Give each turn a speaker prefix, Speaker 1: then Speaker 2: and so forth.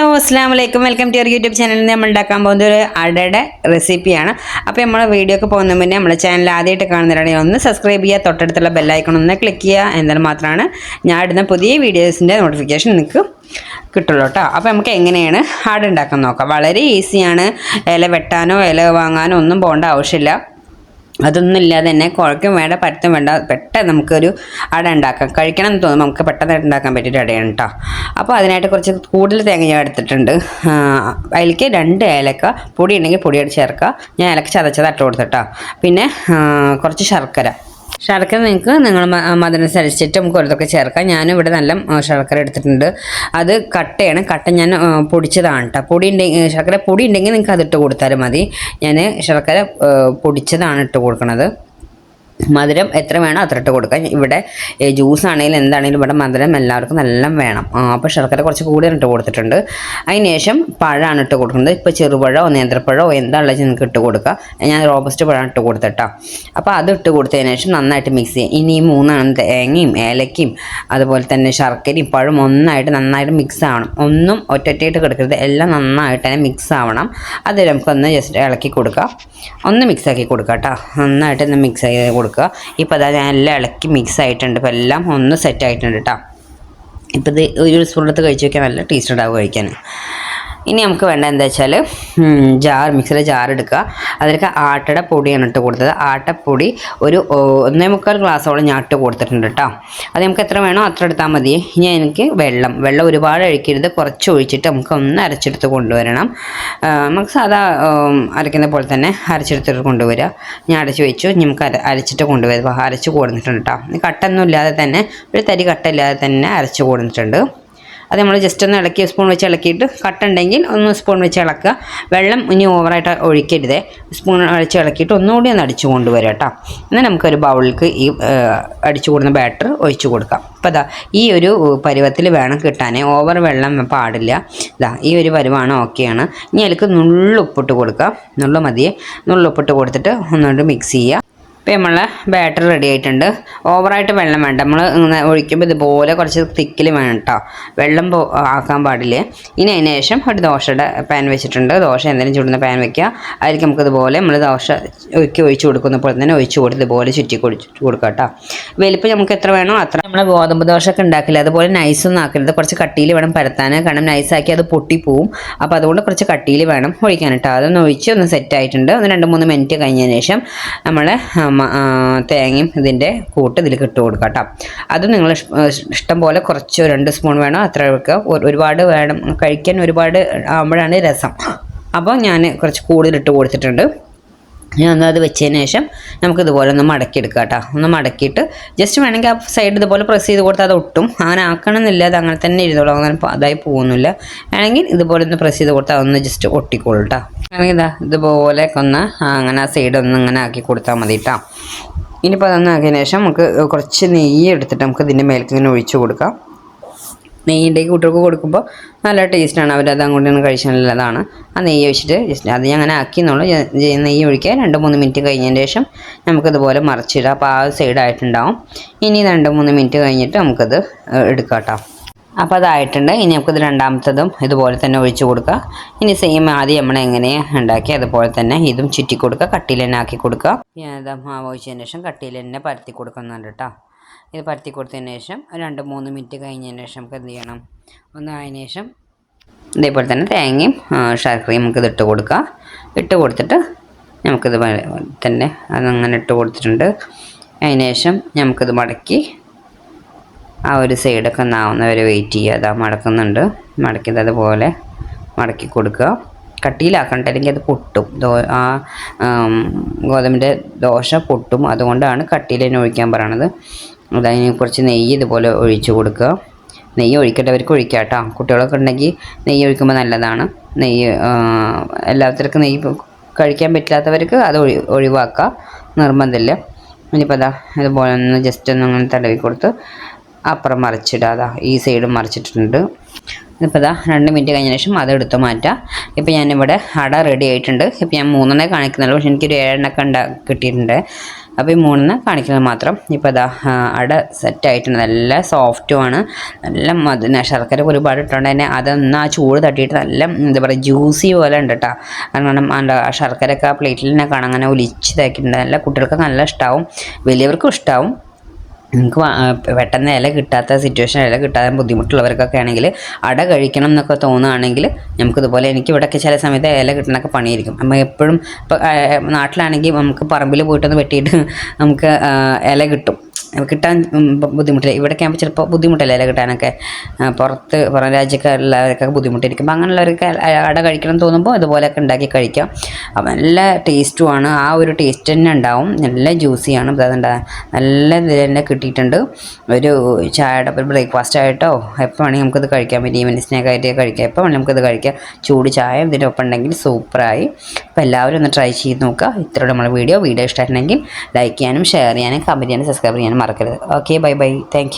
Speaker 1: Hello അസ്സാം വലൈക്കും welcome to your YouTube ചാനലിൽ നമ്മൾ ഉണ്ടാക്കാൻ പോകുന്ന ഒരു അടയുടെ റെസിപ്പിയാണ്. അപ്പോൾ നമ്മൾ വീഡിയോ ഒക്കെ പോകുന്ന മുന്നേ നമ്മുടെ ചാനൽ ആദ്യമായിട്ട് കാണുന്നവരാണെങ്കിൽ ഒന്ന് സബ്സ്ക്രൈബ് ചെയ്യുക തൊട്ടടുത്തുള്ള ബെല്ലൈക്കൺ ഒന്ന് ക്ലിക്ക് ചെയ്യുക എന്നാൽ മാത്രമാണ് ഞാൻ ഇടുന്ന പുതിയ വീഡിയോസിന്റെ നോട്ടിഫിക്കേഷൻ നിങ്ങൾക്ക് കിട്ടുള്ളൂ കേട്ടോ. അപ്പോൾ നമുക്ക് എങ്ങനെയാണ് ആട് ഉണ്ടാക്കാൻ നോക്കാം. വളരെ ഈസിയാണ് ഇല വെട്ടാനോ ഇല വാങ്ങാനോ ഒന്നും പോകേണ്ട ആവശ്യമില്ല. അതൊന്നും ഇല്ലാതെ തന്നെ കുഴക്കും വേണ്ട പരത്തും വേണ്ട. പെട്ടെന്ന് നമുക്കൊരു അട ഉണ്ടാക്കാം. കഴിക്കണം എന്ന് തോന്നും നമുക്ക് പെട്ടെന്ന് ഉണ്ടാക്കാൻ പറ്റിയൊരു അടയാണ് കേട്ടോ അപ്പോൾ അതിനായിട്ട് കുറച്ച് കൂടുതൽ തേങ്ങ ഞാൻ എടുത്തിട്ടുണ്ട്. അതിലേക്ക് രണ്ട് ഏലക്ക പൊടി ഉണ്ടെങ്കിൽ പൊടിയോട് ചേർക്കുക. ഞാൻ ഏലക്ക ചതച്ചത് അട്ട് കൊടുത്തിട്ടോ പിന്നെ കുറച്ച് ശർക്കര. ശർക്കര നിങ്ങൾക്ക് നിങ്ങൾ മധുരനുസരിച്ചിട്ട് നമുക്ക് ഓരോന്നൊക്കെ ചേർക്കാം. ഞാനിവിടെ നല്ല ശർക്കര എടുത്തിട്ടുണ്ട്. അത് കട്ടയാണ്. കട്ട ഞാൻ പൊടിച്ചതാണ് കേട്ടോ പൊടി ഉണ്ടെങ്കിൽ ശർക്കര പൊടി ഉണ്ടെങ്കിൽ നിങ്ങൾക്ക് അതിട്ട് കൊടുത്താലും മതി. ഞാൻ ശർക്കര പൊടിച്ചതാണ് ഇട്ട് കൊടുക്കുന്നത് മധുരം എത്ര വേണോ അത്ര ഇട്ട് കൊടുക്കാം. ഇവിടെ ജ്യൂസ് ആണെങ്കിലും എന്താണെങ്കിലും ഇവിടെ മധുരം എല്ലാവർക്കും നല്ല വേണം. അപ്പോൾ ശർക്കര കുറച്ച് കൂടുതൽ ഇട്ട് കൊടുത്തിട്ടുണ്ട്. അതിന് ശേഷം പഴമാണ് ഇട്ട് കൊടുക്കുന്നത്. ഇപ്പോൾ ചെറുപഴമോ നേന്ത്രപ്പഴമോ വെച്ചാൽ നിങ്ങൾക്ക് ഇട്ട് കൊടുക്കുക ഞാൻ റോബസ്റ്റ് പഴം ഇട്ട് കൊടുത്തിട്ടാ. അപ്പോൾ അത് ഇട്ട് കൊടുത്തതിന് ശേഷം നന്നായിട്ട് മിക്സ് ചെയ്യും. ഇനി ഈ മൂന്നാണ് തേങ്ങയും ഏലക്കയും അതുപോലെ തന്നെ ശർക്കരയും പഴം ഒന്നായിട്ട് നന്നായിട്ട് മിക്സ് ആവണം. ഒന്നും ഒറ്റൊറ്റയായിട്ട് കിടക്കരുത്. എല്ലാം നന്നായിട്ട് തന്നെ മിക്സ് ആവണം. അത് നമുക്കൊന്ന് ജസ്റ്റ് ഇളക്കി കൊടുക്കുക ഒന്ന് മിക്സ് ആക്കി കൊടുക്കുക കേട്ടോ നന്നായിട്ട് ഒന്ന് മിക്സ് ചെയ്ത് കൊടുക്കുക ഇപ്പോൾ അതാ ഞാൻ എല്ലാം ഇളക്കി മിക്സ് ആയിട്ടുണ്ട്. ഇപ്പോൾ എല്ലാം ഒന്ന് സെറ്റ് ആയിട്ടുണ്ട് കേട്ടോ ഇപ്പോൾ ഇത് ഒരു സ്പൂൺ എടുത്ത് കഴിച്ച് നോക്കിയാൽ നല്ല ടേസ്റ്റ് ഉണ്ടാവും കഴിക്കാൻ. ഇനി നമുക്ക് വേണ്ട എന്താ വെച്ചാൽ ജാർ മിക്സിയുടെ ജാർ എടുക്കുക. അതിലേക്ക് ആട്ടയുടെ പൊടിയാണ് ഇട്ട് കൊടുത്തത്. ആട്ടപ്പൊടി ഒരു ഒന്നേ മുക്കാൽ ഗ്ലാസ്സോളം ഞാൻ ഇട്ട് കൊടുത്തിട്ടുണ്ട് കേട്ടോ അത് നമുക്ക് എത്ര വേണോ അത്ര എടുത്താൽ മതി. ഇനി എനിക്ക് വെള്ളം. വെള്ളം ഒരുപാട് ഒഴിക്കരുത് കുറച്ച് ഒഴിച്ചിട്ട് നമുക്ക് ഒന്ന് അരച്ചെടുത്ത് കൊണ്ടുവരണം. നമുക്ക് സാധാ അരയ്ക്കുന്ന പോലെ തന്നെ അരച്ചെടുത്തിട്ട് കൊണ്ടുവരിക. ഞാൻ അരച്ച് വെച്ചു. നമുക്ക് അര അരച്ചിട്ട് കൊണ്ടുവരുക. അരച്ച് കൊടുത്തിട്ടുണ്ട് കേട്ടോ കട്ടൊന്നും ഇല്ലാതെ തന്നെ ഒരു തരി കട്ടില്ലാതെ തന്നെ അരച്ച് കൊടുത്തിട്ടുണ്ട്. അത് നമ്മൾ ജസ്റ്റ് ഒന്ന് ഇളക്കി സ്പൂൺ വെച്ച് ഇളക്കിയിട്ട് കട്ടുണ്ടെങ്കിൽ ഒന്ന് സ്പൂൺ വെച്ച് ഇളക്കുക. വെള്ളം ഇനി ഓവറായിട്ട് ഒഴിക്കരുതേ. സ്പൂൺ വെച്ച് ഇളക്കിയിട്ട് ഒന്നുകൂടി ഒന്ന് അടിച്ചു കൊണ്ടുവരാം കേട്ടോ. എന്നാൽ നമുക്കൊരു ബൗളിലേക്ക് ഈ അടിച്ചു കൊടുക്കുന്ന ബാറ്റർ ഒഴിച്ചു കൊടുക്കാം. അപ്പോൾ അതാ ഈ ഒരു പരുവത്തിൽ വേണം കിട്ടാൻ ഓവർ വെള്ളം പാടില്ല. ഇതാ ഈ ഒരു പരുവാണ് ഓക്കെയാണ് ഇനി അതിലേക്ക് നുള്ളുപ്പിട്ട് കൊടുക്കുക നുള്ളു മതിയെ. നുള്ളുപ്പിട്ട് കൊടുത്തിട്ട് ഒന്നുകൊണ്ട് മിക്സ് ചെയ്യുക ഇപ്പം നമ്മളെ ബാറ്റർ റെഡി ആയിട്ടുണ്ട് ഓവറായിട്ട് വെള്ളം വേണ്ട. നമ്മൾ ഇങ്ങനെ ഒഴിക്കുമ്പോൾ ഇതുപോലെ കുറച്ച് തിക്കിൽ വേണം കേട്ടോ വെള്ളം പോ ആക്കാൻ പാടില്ല? ഇനി അതിന് ശേഷം ഒരു ദോശയുടെ പാൻ വെച്ചിട്ടുണ്ട്. ദോശ എന്തെങ്കിലും ചുടുന്ന പാൻ വെക്കുക. അതിലേക്ക് നമുക്ക് ഇതുപോലെ നമ്മൾ ദോശ ഒഴുക്കി ഒഴിച്ചു കൊടുക്കുന്ന പോലെ തന്നെ ഒഴിച്ചു കൊടുത്ത് ഇതുപോലെ ചുറ്റി കൊടുത്തു കൊടുക്കുക കേട്ടോ വലിപ്പം നമുക്ക് എത്ര വേണോ അത്ര നമ്മൾ ഗോതമ്പ് ദോശ ഒക്കെ ഉണ്ടാക്കില്ല? അതുപോലെ നൈസൊന്നും ആക്കരുത്. കുറച്ച് കട്ടിയിൽ വേണം പരത്താൻ. കാരണം നൈസാക്കി അത് പൊട്ടിപ്പോവും അപ്പോൾ അതുകൊണ്ട് കുറച്ച് കട്ടിയിൽ വേണം ഒഴിക്കാൻ കേട്ടോ അതൊന്ന് ഒഴിച്ച് ഒന്ന് സെറ്റ് ആയിട്ടുണ്ട്. ഒന്ന് രണ്ട് മൂന്ന് മിനിറ്റ് കഴിഞ്ഞതിന് ശേഷം നമ്മൾ തേങ്ങയും ഇതിന്റെ കൂട്ട് ഇതിലേക്ക് ഇട്ട് കൊടുക്കുക കേട്ടോ. അത് നിങ്ങൾ ഇഷ്- ഇഷ്- ഇഷ്ടം പോലെ കുറച്ച് രണ്ട് സ്പൂൺ വേണം. അത്ര ഒരുപാട് വേണം. കഴിക്കാൻ ഒരുപാട് ആകുമ്പോഴാണ് രസം. അപ്പോൾ ഞാൻ കുറച്ച് കൂടുതൽ ഇട്ട് കൊടുത്തിട്ടുണ്ട്. ഞാൻ ഒന്ന് അത് വെച്ചതിന് ശേഷം നമുക്ക് ഇതുപോലെ ഒന്ന് മടക്കിയെടുക്കാം കേട്ടോ. ഒന്ന് മടക്കിയിട്ട് ജസ്റ്റ് വേണമെങ്കിൽ ആ സൈഡ് ഇതുപോലെ പ്രസ് ചെയ്ത് കൊടുത്താൽ അത് ഒട്ടും. അങ്ങനെ ആക്കണമെന്നില്ല അത് അങ്ങനെ തന്നെ ഇരുന്നോളൂ. അങ്ങനെ അതായി പോകുന്നില്ല. വേണമെങ്കിൽ ഇതുപോലെ ഒന്ന് പ്രസ് ചെയ്ത് കൊടുത്താൽ ഒന്ന് ജസ്റ്റ് ഒട്ടിക്കോളൂ കേട്ടോ. അല്ലെങ്കിൽ ഇതാ ഇതുപോലെ ഒന്ന് അങ്ങനെ ആ സൈഡ് ഒന്ന് ഇങ്ങനെ ആക്കി കൊടുത്താൽ മതി കേട്ടോ. ഇനിയിപ്പോൾ അതൊന്നാക്കിയതിന് ശേഷം നമുക്ക് കുറച്ച് നെയ്യ് എടുത്തിട്ട് നമുക്ക് ഇതിന്റെ മേലേക്ക് ഇങ്ങനെ ഒഴിച്ചു കൊടുക്കാം. നെയ്യിന്റെക്ക് കുട്ടികൾക്ക് കൊടുക്കുമ്പോൾ നല്ല ടേസ്റ്റാണ്. അവരത് അങ്ങോട്ട് കഴിച്ചതാണ് ആ നെയ്യ് ഒഴിച്ചിട്ട് ജസ്റ്റ് അത് ഞാൻ അങ്ങനെ ആക്കിയെന്നുള്ളൂ നെയ്യ് ഒഴിക്കുക രണ്ട് മൂന്ന് മിനിറ്റ് കഴിഞ്ഞതിന് ശേഷം നമുക്കിതുപോലെ മറിച്ചിടാം. അപ്പോൾ ആ സൈഡായിട്ടുണ്ടാവും. ഇനി രണ്ട് മൂന്ന് മിനിറ്റ് കഴിഞ്ഞിട്ട് നമുക്കത് എടുക്കാം കേട്ടോ അപ്പോൾ അതായിട്ടുണ്ട്. ഇനി നമുക്കിത് രണ്ടാമത്തതും ഇതുപോലെ തന്നെ ഒഴിച്ചു കൊടുക്കുക. ഇനി സെയിം ആദ്യം നമ്മൾ എങ്ങനെ ഉണ്ടാക്കി അതുപോലെ തന്നെ ഇതും ചുറ്റി കൊടുക്കുക. കട്ടിയിൽ തന്നെ ആക്കി കൊടുക്കുക. ഞാൻ മാവ് ഒഴിച്ചതിന് ശേഷം കട്ടിയിൽ തന്നെ പരത്തി കൊടുക്കുന്നുണ്ട് കേട്ടോ. ഇത് പരത്തി കൊടുത്തതിന് ശേഷം രണ്ട് മൂന്ന് മിനിറ്റ് കഴിഞ്ഞതിന് ശേഷം നമുക്ക് എന്ത് ചെയ്യണം? ഒന്ന് ആയതിനു ശേഷം ഇതേപോലെ തന്നെ തേങ്ങയും ശർക്കരയും നമുക്ക് ഇട്ട് കൊടുക്കുക. ഇട്ട് കൊടുത്തിട്ട് നമുക്കിത് തന്നെ അതങ്ങനെ ഇട്ട് കൊടുത്തിട്ടുണ്ട്. അതിന് ശേഷം നമുക്കിത് മടക്കി ആ ഒരു സൈഡൊക്കെ ഒന്നാവുന്നവരെ വെയിറ്റ് ചെയ്യുക. അതാ മടക്കുന്നുണ്ട്. മടക്കിയത് അതുപോലെ മടക്കി കൊടുക്കുക. കട്ടിയിലാക്കണ്ട അല്ലെങ്കിൽ അത് പൊട്ടും. ദോ ആം, ഗോതമ്പിന്റെ ദോശ പൊട്ടും. അതുകൊണ്ടാണ് കട്ടിയിൽ തന്നെ ഒഴിക്കാൻ പറയണത്. അതതിന് കുറച്ച് നെയ്യ് ഇതുപോലെ ഒഴിച്ച് കൊടുക്കുക. നെയ്യ് ഒഴിക്കേണ്ടവർക്ക് ഒഴിക്കാം കേട്ടോ കുട്ടികളൊക്കെ ഉണ്ടെങ്കിൽ നെയ്യ് ഒഴിക്കുമ്പോൾ നല്ലതാണ്. നെയ്യ് എല്ലാത്തർക്കും നെയ്യ് കഴിക്കാൻ പറ്റാത്തവർക്ക് അത് ഒഴി ഒഴിവാക്കുക. നിർബന്ധമില്ല. ഇനിയിപ്പോൾ അതാ ഇതുപോലെ ഒന്ന് ജസ്റ്റ് ഒന്ന് അങ്ങനെ തടവി കൊടുത്ത് അപ്പുറം മറിച്ചിടുക. അതാ ഈ സൈഡും മറിച്ചിട്ടുണ്ട്. ഇപ്പോൾ ഇതാ രണ്ട് മിനിറ്റ് കഴിഞ്ഞ ശേഷം അത് എടുത്ത് മാറ്റാം ഇപ്പോൾ ഞാനിവിടെ അട റെഡി ആയിട്ടുണ്ട്. ഇപ്പോൾ ഞാൻ മൂന്നെണ്ണേ കാണിക്കുന്നുള്ളൂ. പക്ഷെ എനിക്കൊരു ഏഴെണ്ണൊക്കെ ഉണ്ടാ കിട്ടിയിട്ടുണ്ട്. അപ്പോൾ ഈ മൂന്നെണ്ണം കാണിക്കുന്നത് മാത്രം. ഇപ്പോൾ അതാ അട സെറ്റായിട്ടുണ്ട് നല്ല സോഫ്റ്റുമാണ് നല്ല മധുന ശർക്കര ഒരുപാട് ഇട്ടുകൊണ്ട് തന്നെ അതൊന്ന് ആ ചൂട് തട്ടിയിട്ട് നല്ല എന്താ പറയുക ജ്യൂസി പോലെ ഉണ്ട് കേട്ടോ കാരണം ആ ശർക്കരയൊക്കെ ആ പ്ലേറ്റിൽ തന്നെ കാണാൻ അങ്ങനെ ഒലിച്ചതാക്കിയിട്ടുണ്ട് നല്ല കുട്ടികൾക്ക് നല്ല ഇഷ്ടമാവും വലിയവർക്കും ഇഷ്ടമാവും നിങ്ങൾക്ക് പെട്ടെന്ന് ഇല കിട്ടാത്ത സിറ്റുവേഷൻ ഇല കിട്ടാതെ ബുദ്ധിമുട്ടുള്ളവർക്കൊക്കെ ആണെങ്കിൽ അട കഴിക്കണം എന്നൊക്കെ തോന്നുകയാണെങ്കിൽ നമുക്കിതുപോലെ എനിക്ക് ഇവിടെയൊക്കെ ചില സമയത്ത് ഇല കിട്ടണൊക്കെ പണിയായിരിക്കും. നമ്മൾ എപ്പോഴും ഇപ്പോൾ നാട്ടിലാണെങ്കിൽ നമുക്ക് പറമ്പിൽ പോയിട്ടൊന്ന് വെട്ടിയിട്ട് നമുക്ക് ഇല കിട്ടും. കിട്ടാൻ ബുദ്ധിമുട്ടില്ല. ഇവിടെയൊക്കെ ആകുമ്പോൾ ചിലപ്പോൾ ബുദ്ധിമുട്ടല്ലേ കിട്ടാനൊക്കെ. പുറത്ത് പുറം രാജ്യക്കാരുള്ളവരൊക്കെ ബുദ്ധിമുട്ടായിരിക്കും അപ്പോൾ അങ്ങനെയുള്ളവർക്ക് അട കഴിക്കണം തോന്നുമ്പോൾ ഇതുപോലെയൊക്കെ ഉണ്ടാക്കി കഴിക്കാം. അപ്പം നല്ല ടേസ്റ്റുമാണ് ആ ഒരു ടേസ്റ്റ് തന്നെ ഉണ്ടാവും. നല്ല ജ്യൂസിയാണ് അതുകൊണ്ട് നല്ല ഇതിൽ തന്നെ കിട്ടിയിട്ടുണ്ട്. ഒരു ചായയുടെ ഒരു ബ്രേക്ക്ഫാസ്റ്റ് ആയിട്ടോ എപ്പോൾ വേണമെങ്കിൽ നമുക്കിത് കഴിക്കാൻ പറ്റും ഈവനിങ് സ്നാക്ക് ആയിട്ട് കഴിക്കാം. എപ്പോൾ വേണമെങ്കിൽ നമുക്കിത് കഴിക്കാം. ചൂട് ചായ ഇതിന്റെ ഒപ്പം ഉണ്ടെങ്കിൽ സൂപ്പറായി. അപ്പോൾ എല്ലാവരും ഒന്ന് ട്രൈ ചെയ്ത് നോക്കുക. ഇത്രയുള്ള നമ്മുടെ വീഡിയോ വീഡിയോ ഇഷ്ടമായിട്ടുണ്ടെങ്കിൽ ലൈക്ക് ചെയ്യാനും ഷെയർ ചെയ്യാനും കമന്റ് ചെയ്യാനും സബ്സ്ക്രൈബ് ചെയ്യാനും മറക്കരുത്. Okay bye bye thank